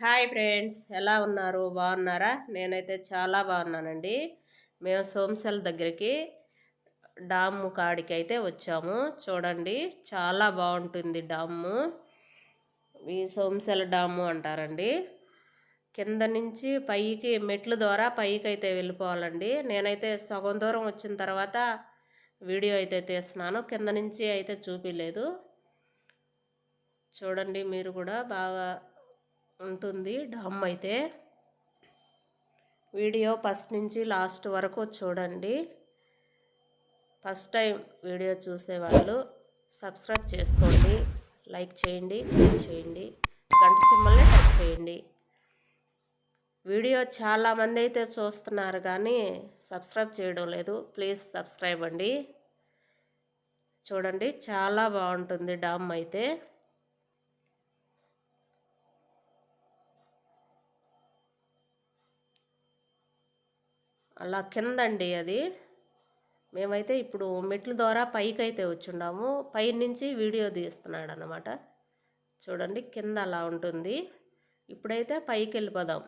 Hi friends ఎలా ఉన్నారు? బాగున్నారా? నేనైతే చాలా బాగున్నానండి. మేము సోమశల దగ్గరికి డాము కాడికి అయితే వచ్చాము. చూడండి చాలా బాగుంటుంది డాము. ఈ సోమశల డాము అంటారండి. కింద నుంచి పైకి మెట్ల ద్వారా పైకి అయితే వెళ్ళిపోవాలండి. నేనైతే సగం దూరం వచ్చిన తర్వాత వీడియో అయితే తీస్తున్నాను. కింద నుంచి అయితే చూపించలేదు చూడండి మీరు కూడా బాగా ఉంటుంది. డామ్ అయితే వీడియో ఫస్ట్ నుంచి లాస్ట్ వరకు చూడండి. ఫస్ట్ టైం వీడియో చూసేవాళ్ళు సబ్స్క్రైబ్ చేసుకోండి. లైక్ చేయండి షేర్ చేయండి. గంట సింబల్ని టచ్ చేయండి. వీడియో చాలామంది అయితే చూస్తున్నారు కానీ సబ్స్క్రైబ్ చేయడం లేదు. ప్లీజ్ సబ్స్క్రైబ్ అండి. చూడండి చాలా బాగుంటుంది డామ్ అయితే. అలా కింద అండి అది. మేమైతే ఇప్పుడు మెట్ల ద్వారా పైకి అయితే వచ్చున్నాము పై నుంచి వీడియో తీస్తున్నాడు అనమాట చూడండి కింద అలా ఉంటుంది. ఇప్పుడైతే పైకి వెళ్ళిపోదాం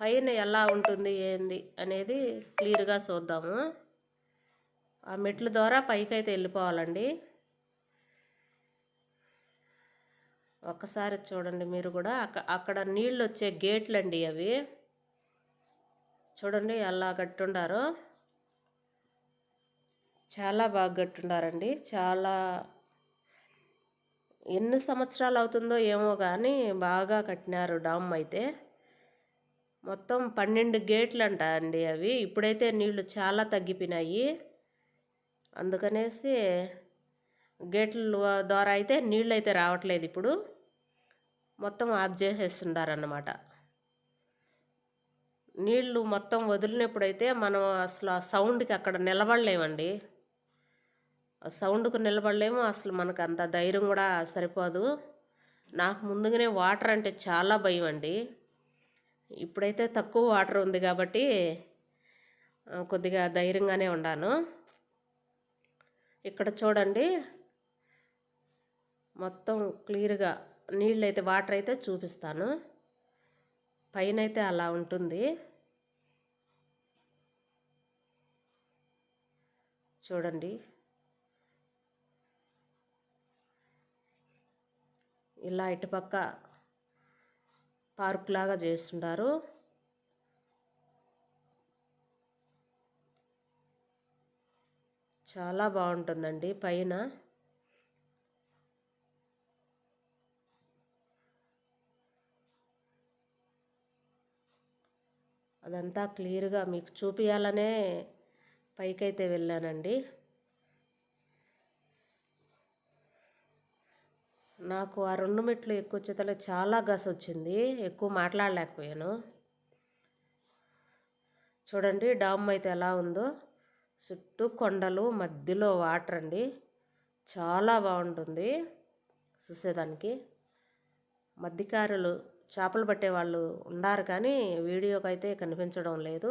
పైన ఎలా ఉంటుంది ఏంది అనేది క్లియర్గా చూద్దాము. ఆ మెట్ల ద్వారా పైకి అయితే వెళ్ళిపోవాలండి. ఒక్కసారి చూడండి మీరు కూడా. అక్కడ నీళ్ళు వచ్చే గేట్లు అండి అవి. చూడండి ఎలా కట్టుండారు చాలా బాగా కట్టుండారండి చాలా ఎన్ని సంవత్సరాలు అవుతుందో ఏమో కానీ బాగా కట్టినారు డామ్ అయితే. మొత్తం పన్నెండు గేట్లు అంట అండి అవి. ఇప్పుడైతే నీళ్ళు చాలా తగ్గిపోయినాయి. అందుకనేసి గేట్ల ద్వారా అయితే నీళ్ళు అయితే రావట్లేదు ఇప్పుడు. మొత్తం ఆఫ్ చేసేస్తుండారన్నమాట నీళ్ళు మొత్తం వదిలినప్పుడైతే మనం అసలు ఆ సౌండ్కి అక్కడ నిలబడలేమండి. ఆ సౌండ్కు నిలబడలేము అసలు మనకు అంత ధైర్యం కూడా సరిపోదు. నాకు ముందుగానే వాటర్ అంటే చాలా భయం అండి ఇప్పుడైతే తక్కువ వాటర్ ఉంది కాబట్టి కొద్దిగా ధైర్యంగానే ఉన్నాను ఇక్కడ చూడండి మొత్తం క్లియర్గా నీళ్ళు అయితే వాటర్ అయితే చూపిస్తాను. పైన అయితే అలా ఉంటుంది. చూడండి. ఇలా ఇటుపక్క పార్క్ లాగా చేస్తుంటారు చాలా బాగుంటుందండి పైన. అదంతా క్లియర్గా మీకు చూపించాలనే పైకైతే వెళ్ళానండి. నాకు ఆ రెండు మెట్లు ఎక్కువ చేతలో చాలా గస వచ్చింది. ఎక్కువ మాట్లాడలేకపోయాను. చూడండి డామ్ అయితే ఎలా ఉందో. చుట్టూ కొండలు మధ్యలో వాటర్ అండి. చాలా బాగుంటుంది చూసేదానికి. మధ్యకారులు చేపలు పట్టే వాళ్ళు ఉన్నారు కానీ వీడియోకి అయితే కనిపించడం లేదు.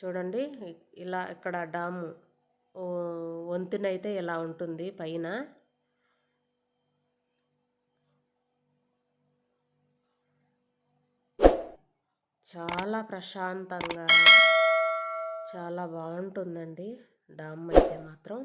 చూడండి ఇలా ఇక్కడ డాము వంతెనైతే ఇలా ఉంటుంది పైన. చాలా ప్రశాంతంగా చాలా బాగుంటుందండి డామ్ అయితే మాత్రం.